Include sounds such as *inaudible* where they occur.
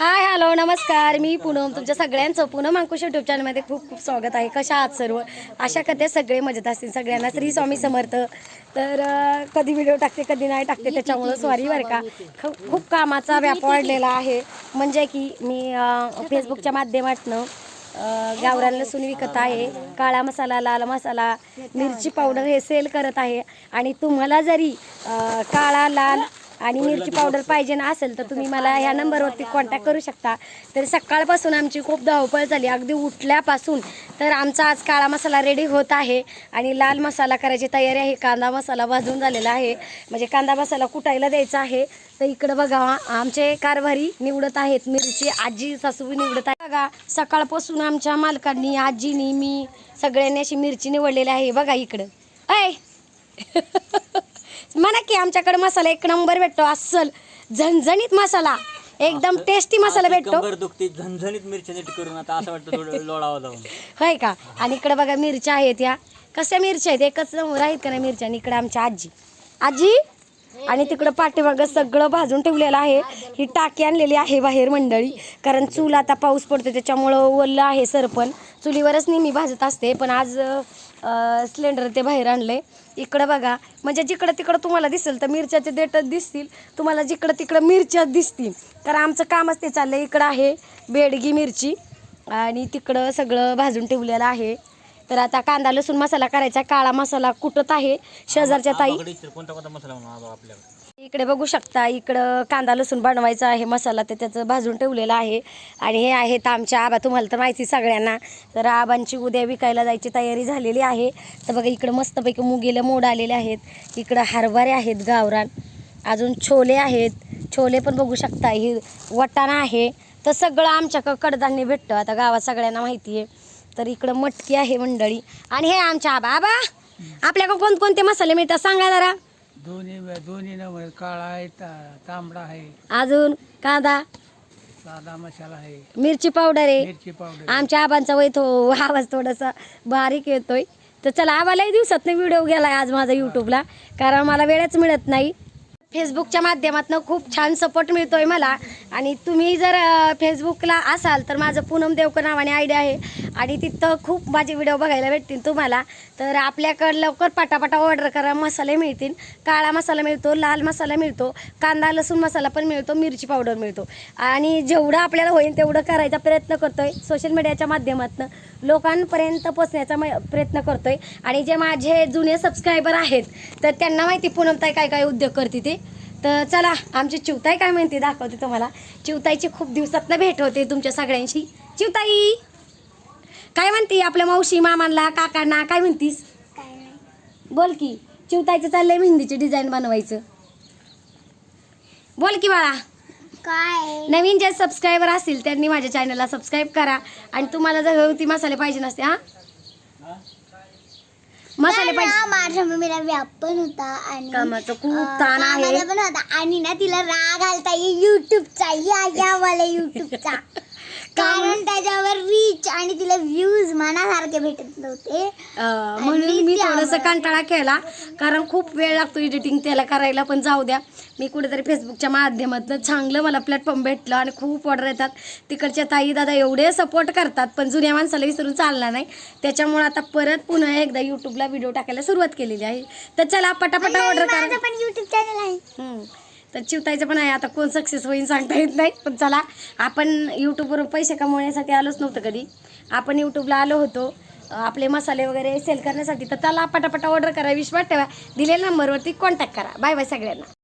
Hi hello नमस्कार. मी पूनम तुमच्या सगळ्यांचं पूनम अंकुश युट्यूब चॅनलमध्ये खूप खूप स्वागत आहे. कशा आहात सर्व? आशा कथे सगळे मजेत असतील. सगळ्यांना श्री स्वामी समर्थ. तर अं, कधी व्हिडिओ टाकते कधी नाही टाकते त्याच्यामुळं सॉरी बरं का. खूप खूप कामाचा व्याप वाढलेला आहे. म्हणजे की मी अं, फेसबुकच्या माध्यमातनं अ, गावरान लसूण विकत आहे. काळा मसाला लाल मसाला मिरची पावडर हे सेल करत आहे. आणि तुम्हाला जरी अ, काळा लाल आणि मिरची पावडर पाहिजे ना असेल तर तुम्ही मला ह्या नंबरवरती कॉन्टॅक्ट करू शकता. तर सकाळपासून आमची खूप धावपळ झाली. अगदी उठल्यापासून तर आमचा आज काळा मसाला रेडी होत आहे आणि लाल मसाला करायची तयारी आहे. कांदा मसाला भाजून झालेला आहे. म्हणजे कांदा मसाला कुटायला द्यायचा आहे. तर इकडं बघा आमचे कारभारी निवडत आहेत. मिरची आजी सासू निवडत आहे बघा सकाळपासून आमच्या मालकांनी आजीनी मी सगळ्यांनी अशी मिरची निवडलेली आहे. बघा इकडं. ऐ! *laughs* आमच्याकडे मसाला एक नंबर भेटतो अस्सल. झणझणीत मसाला. एकदम टेस्टी मसाला भेटतो. कंबर दुखती झणझणीत मिरची नीट करून आता असं वाटतं थोडं लोळावं जाऊन. होय का? आणि इकडे बघा मिरच्या आहेत या. कशा मिरच्या आहेत? एकच समोर आहेत का नाही मिरच्या? आणि इकडे आमची आजी. आजी? आणि तिकडं पाठीमागं सगळं भाजून ठेवलेलं आहे. ही टाकी आणलेली आहे बाहेर मंडळी. कारण चूल आता पाऊस पडतो त्याच्यामुळं ओलं आहे सरपण. चुलीवरच नेहमी भाजत असते. पण आज सिलेंडर ते बाहेर आणलं आहे इकडं बघा म्हणजे जिकडं तिकडं तुम्हाला दिसेल तर मिरच्याचे देठच दिसतील. तुम्हाला जिकडं तिकडं मिरच्याच दिसतील. कारण आमचं कामच ते चाललं आहे इकडं आहे बेडगी मिरची आणि तिकडं सगळं भाजून ठेवलेलं आहे. तर आता कांदा लसूण मसाला करायचा. काळा मसाला कुटत आहे? शेजारच्या ताई. कोणता कोणता मसाला आपल्याकडे? इकडे बघू शकता इकडं कांदा लसूण बनवायचा आहे मसाला ते त्याचं भाजून ठेवलेला आहे. आणि हे आहेत आमच्या आबा तुम्हाला तर माहिती सगळ्यांना. तर आबांची उद्या विकायला जायची तयारी झालेली आहे. तर बघा इकडं मस्तपैकी मुगीला मोड आलेले आहेत. इकडं हरभरे आहेत गावरान. अजून छोले आहेत. छोले पण बघू शकता ही वटाणा आहे. तर सगळं आमच्याकडं कडधान्य भेटतं. आता गावात सगळ्यांना माहिती आहे. तर इकडं मटकी आहे मंडळी. आणि हे आमच्या आबा. आबा आपल्याकडं कोणकोणते मसाले मिळतात सांगा जरा. दोन्ही दोन्ही नंबर काळा आहे ता- तांबडा आहे. अजून कांदा? साधा मसाला आहे. मिरची पावडर आहे. मिरची पावडर आमच्या आबांचा वय तो आवाज थोडासा बारीक येतोय. तर चला आबालाही दिवसात व्हिडिओ गेलाय आज माझा यूट्यूबला कारण मला वेळच मिळत नाही. फेसबुकच्या माध्यमातून खूप छान सपोर्ट मिळतोय मला. आणि तुम्ही जर फेसबुकला असाल तर माझं पूनम देवकर नावाने आयडिया आहे. आणि तिथं खूप माझे व्हिडिओ बघायला भेटतील तुम्हाला. तर आपल्याकडं लवकर पाटापाटा ऑर्डर करा मसाले मिळतील. काळा मसाला मिळतो लाल मसाला मिळतो कांदा लसूण मसाला पण मिळतो मिरची पावडर मिळतो. आणि जेवढं आपल्याला होईल तेवढं करायचा प्रयत्न करतोय सोशल मीडियाच्या माध्यमातून. लोकांपर्यंत पोचण्याचा म- प्रयत्न करतोय. आणि जे माझे जुने सबस्क्रायबर आहेत तर त्यांना माहिती पूनमताई काय काय उद्योग करते ते. तर चला आमची चिवताई काय म्हणते दाखवते तुम्हाला. चिवताईची खूप दिवसातनं भेट होते तुमच्या सगळ्यांशी. चिवताई! काय म्हणते आपल्या मावशी मामांना काकांना काय म्हणतीस? बोल की चिवताईचं चाललंय मेहंदीची डिझाईन बनवायचं. बोल की बाळा. काय? नवीन जे सबस्क्रायबर असतील त्यांनी माझ्या चॅनलला सबस्क्राईब करा. आणि तुम्हाला जर घरगुती मसाले पाहिजे नसते हा? मसाले पाहिजे. माझ्या मम्मीला व्याप पण होता आणि कामाचं खूप अं, ताण आहे. कामाला पण होता. आणि ना तिला राग आलता युट्यूबचा या या मला युट्यूबचा कारण त्याच्यावर रीच आणि तिला व्ह्यूज मनासारखे भेटत नव्हते. अं, म्हणून मी थोडंसं कंटाळा केला. कारण खूप वेळ लागतो एडिटिंग त्याला करायला पण जाऊ द्या. मी कुठेतरी फेसबुकच्या माध्यमातून चांगलं मला प्लॅटफॉर्म भेटलं आणि खूप ऑर्डर येतात. तिकडच्या ताई दादा एवढे सपोर्ट करतात पण जुन्या माणसाला विसरून चालणार नाही. त्याच्यामुळे आता परत पुन्हा एकदा यूट्यूबला व्हिडिओ टाकायला सुरुवात केलेली आहे. तर चला पटापटा ऑर्डर करा माझं पण युट्यूब चॅनल आहे. हम्म. तर चिवतायचं पण आहे. आता कोण सक्सेस होईल सांगता येत नाही. पण चला आपण यूट्यूबवरून पैसे कमवण्यासाठी आलोच नव्हतं कधी. आपण यूट्यूबला आलो होतो. आपले मसाले वगैरे सेल करण्यासाठी तर त्याला पटापटा ऑर्डर करा विश्वास ठेवा. दिलेल्या नंबरवरती कॉन्टॅक्ट करा. बाय बाय सगळ्यांना.